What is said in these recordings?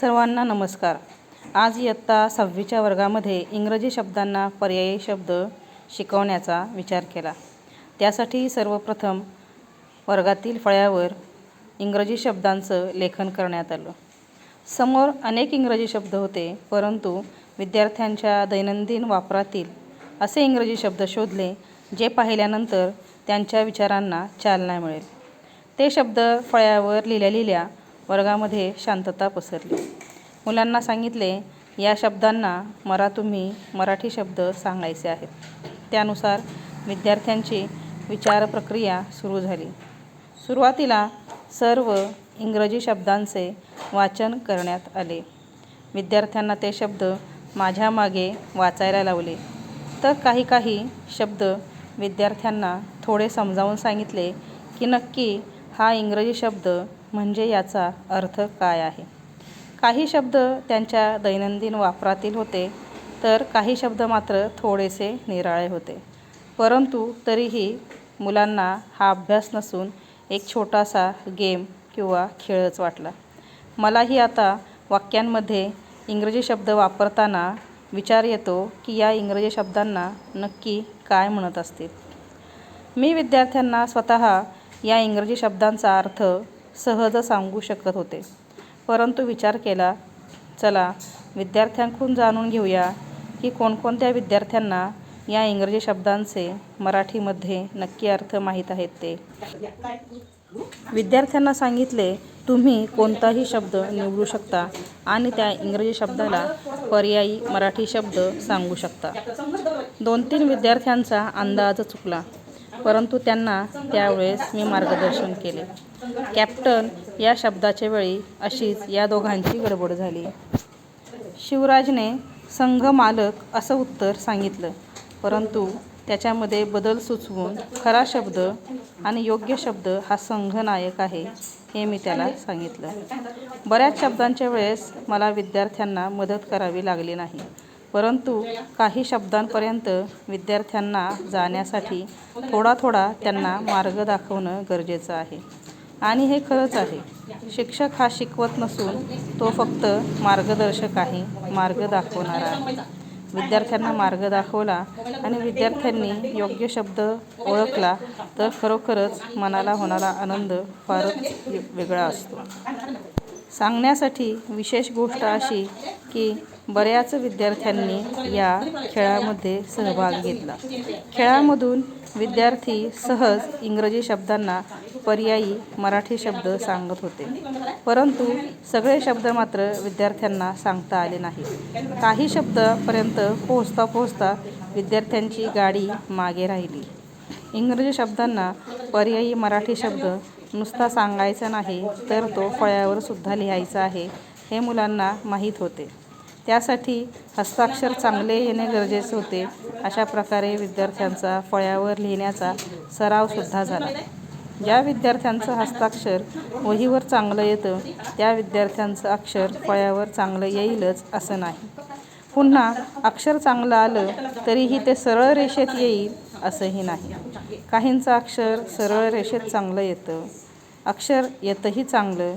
सर्वांना नमस्कार. आज इयत्ता सहावीच्या वर्गामध्ये इंग्रजी शब्दांना पर्यायी शब्द शिकवण्याचा विचार केला. त्यासाठी सर्वप्रथम वर्गातील फळ्यावर इंग्रजी शब्दांचं लेखन करण्यात आलं. समोर अनेक इंग्रजी शब्द होते परंतु विद्यार्थ्यांच्या दैनंदिन वापरातील असे इंग्रजी शब्द शोधले जे पाहिल्यानंतर त्यांच्या विचारांना चालना मिळेल. ते शब्द फळ्यावर लिहिल्या लिहिल्या वर्गामध्ये शांतता पसरली. मुलांना सांगितले या शब्दांना मला तुम्ही मराठी शब्द सांगायचे आहेत. त्यानुसार विद्यार्थ्यांची विचार प्रक्रिया सुरू झाली. सुरुवातीला सर्व इंग्रजी शब्दांचे वाचन करण्यात आले. विद्यार्थ्यांना ते शब्द माझ्या मागे वाचायला लावले. तर काही काही शब्द विद्यार्थ्यांना थोडे समजावून सांगितले की नक्की हा इंग्रजी शब्द म्हणजे याचा अर्थ काय आहे? काही शब्द त्यांच्या दैनंदिन वापरातील होते तर काही शब्द मात्र थोडेसे निराळे होते. परंतु तरीही मुलांना हा अभ्यास नसून एक छोटासा गेम किंवा खेळच वाटला. मलाही आता वाक्यांमध्ये इंग्रजी शब्द वापरताना विचार येतो की या इंग्रजी शब्दांना नक्की काय म्हणत असतील. मी विद्यार्थ्यांना स्वतः या इंग्रजी शब्दांचा अर्थ सहज सांगू शकत होते. परंतु विचार केला चला विद्यार्थ्यांकडून जाणून घेऊया की कोणकोणत्या विद्यार्थ्यांना या इंग्रजी शब्दांचे मराठीमध्ये नक्की अर्थ माहीत आहेत ते. विद्यार्थ्यांना सांगितले तुम्ही कोणताही शब्द निवडू शकता आणि त्या इंग्रजी शब्दाला पर्यायी मराठी शब्द सांगू शकता. दोन तीन विद्यार्थ्यांचा अंदाज चुकला. परंतु त्यांना त्यावेळेस मी मार्गदर्शन केले. कॅप्टन या शब्दाच्या वेळी अशीच या दोघांची गडबड झाली. शिवराजने संघ मालक असं उत्तर सांगितलं. परंतु त्याच्यामध्ये बदल सुचवून खरा शब्द आणि योग्य शब्द हा संघनायक आहे हे मी त्याला सांगितलं. बऱ्याच शब्दांच्या वेळेस मला विद्यार्थ्यांना मदत करावी लागली नाही. परंतु काही शब्दांपर्यंत विद्यार्थ्यांना जाण्यासाठी थोडा थोडा त्यांना मार्ग दाखवणं गरजेचं आहे. आणि हे खरंच आहे. शिक्षक हा शिकवत नसून तो फक्त मार्गदर्शक आहे मार्ग दाखवणारा आहे. विद्यार्थ्यांना मार्ग दाखवला आणि विद्यार्थ्यांनी योग्य शब्द ओळखला तर खरोखरच मनाला होणारा आनंद फारच वेगळा असतो. सांगण्यासाठी विशेष गोष्ट अशी की बऱ्याच विद्यार्थ्यांनी या खेळामध्ये सहभाग घेतला. खेळामधून विद्यार्थी सहज इंग्रजी शब्दांना पर्यायी मराठी शब्द सांगत होते. परंतु सगळे शब्द मात्र विद्यार्थ्यांना सांगता आले नाही. काही शब्दापर्यंत पोहोचता पोहोचता विद्यार्थ्यांची गाडी मागे राहिली. इंग्रजी शब्दांना पर्यायी मराठी शब्द नुसता सांगायचा नाही तर तो फळ्यावर सुद्धा लिहायचा आहे हे मुलांना माहीत होते. त्यासाठी हस्ताक्षर चांगले येणे गरजेचे होते. अशा प्रकारे विद्यार्थ्यांचा फळ्यावर लिहिण्याचा सरावसुद्धा झाला. ज्या विद्यार्थ्यांचं हस्ताक्षर वहीवर चांगलं येतं त्या विद्यार्थ्यांचं अक्षर फळ्यावर चांगलं येईलच असं नाही. पुन्हा अक्षर चांगलं आलं तरीही ते सरळ रेषेत येईल असंही नाही. काहींचं अक्षर सरळ रेषेत चांगलं येतं. अक्षर येतंही चांगलं.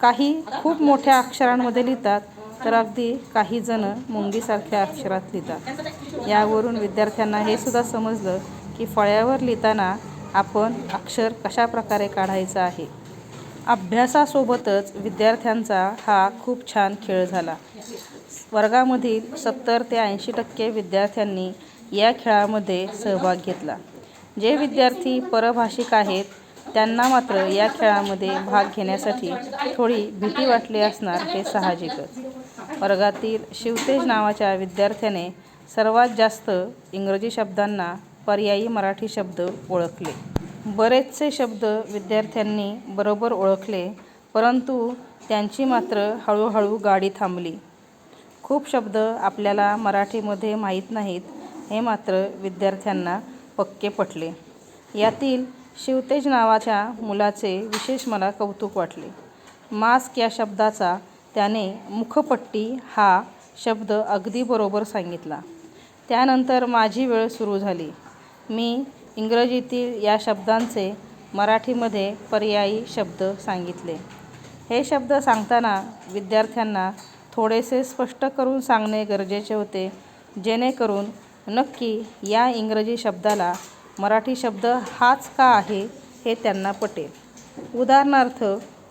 काही खूप मोठ्या अक्षरांमध्ये लिहितात तर अगदी काही जण मुंगीसारख्या अक्षरात लिहितात. यावरून विद्यार्थ्यांना हे सुद्धा समजलं की फळ्यावर लिहिताना आपण अक्षर कशा प्रकारे काढायचं आहे. अभ्यासासोबतच विद्यार्थ्यांचा हा खूप छान खेळ झाला. वर्गामधील सत्तर ते ऐंशी टक्के विद्यार्थ्यांनी या खेळामध्ये सहभाग घेतला. जे विद्यार्थी परभाषिक आहेत त्यांना मात्र या खेळामध्ये भाग घेण्यासाठी थोडी भीती वाटली असणार हे साहजिकच. वर्गातील शिवतेज नावाच्या विद्यार्थ्याने सर्वात जास्त इंग्रजी शब्दांना पर्यायी मराठी शब्द ओळखले. बरेचसे शब्द विद्यार्थ्यांनी बरोबर ओळखले परंतु त्यांची मात्र हळूहळू गाडी थांबली. खूप शब्द आपल्याला मराठीमध्ये माहीत नाहीत हे मात्र विद्यार्थ्यांना पक्के पटले. यातील शिवतेज नावाच्या मुलाचे विशेष मला कौतुक वाटले. मास्क या शब्दाचा त्याने मुखपट्टी हा शब्द अगदी बरोबर सांगितला. त्यानंतर माझी वेळ सुरू झाली. मी इंग्रजीतील या शब्दांचे मराठीमध्ये पर्यायी शब्द सांगितले. हे शब्द सांगताना विद्यार्थ्यांना थोडेसे स्पष्ट करून सांगणे गरजेचे होते जेणेकरून नक्की या इंग्रजी शब्दाला मराठी शब्द हाच का आहे हे त्यांना पटेल. उदाहरणार्थ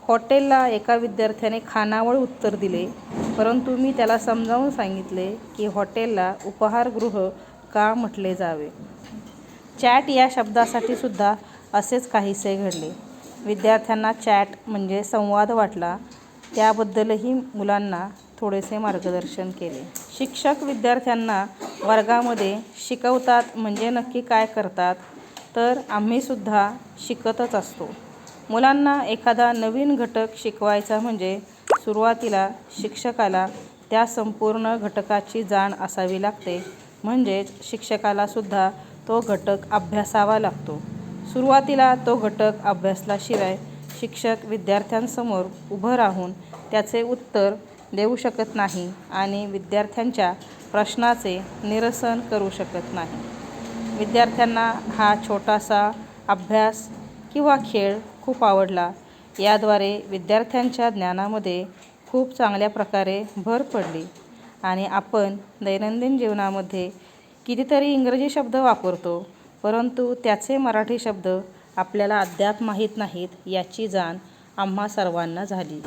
हॉटेलला एका विद्यार्थ्याने खानावळ उत्तर दिले परंतु मी त्याला समजावून सांगितले की हॉटेलला उपहारगृह का म्हटले जावे? चॅट या शब्दासाठी सुद्धा असेच काहीसे घडले. विद्यार्थ्यांना चॅट म्हणजे संवाद वाटला. त्याबद्दलही मुलांना थोडेसे मार्गदर्शन केले. शिक्षक विद्यार्थ्यांना वर्गामध्ये शिकवतात म्हणजे नक्की काय करतात तर आम्हीसुद्धा शिकतच असतो. मुलांना एखादा नवीन घटक शिकवायचा म्हणजे सुरुवातीला शिक्षकाला त्या संपूर्ण घटकाची जाण असावी लागते. म्हणजेच शिक्षकालासुद्धा तो घटक अभ्यासावा लागतो. सुरुवातीला तो घटक अभ्यासल्याशिवाय शिक्षक विद्यार्थ्यांसमोर उभं राहून त्याचे उत्तर देऊ शकत नाही आणि विद्यार्थ्यांच्या प्रश्नाचे निरसन करू शकत नाही. विद्यार्थ्यांना हा छोटासा अभ्यास किंवा खेळ खूप आवडला. याद्वारे विद्यार्थ्यांच्या ज्ञानामध्ये खूप चांगल्या प्रकारे भर पडली आणि आपण दैनंदिन जीवनामध्ये कितीतरी इंग्रजी शब्द वापरतो परंतु त्याचे मराठी शब्द आपल्याला अद्याप माहीत नाहीत याची जाण आम्हा सर्वांना झाली.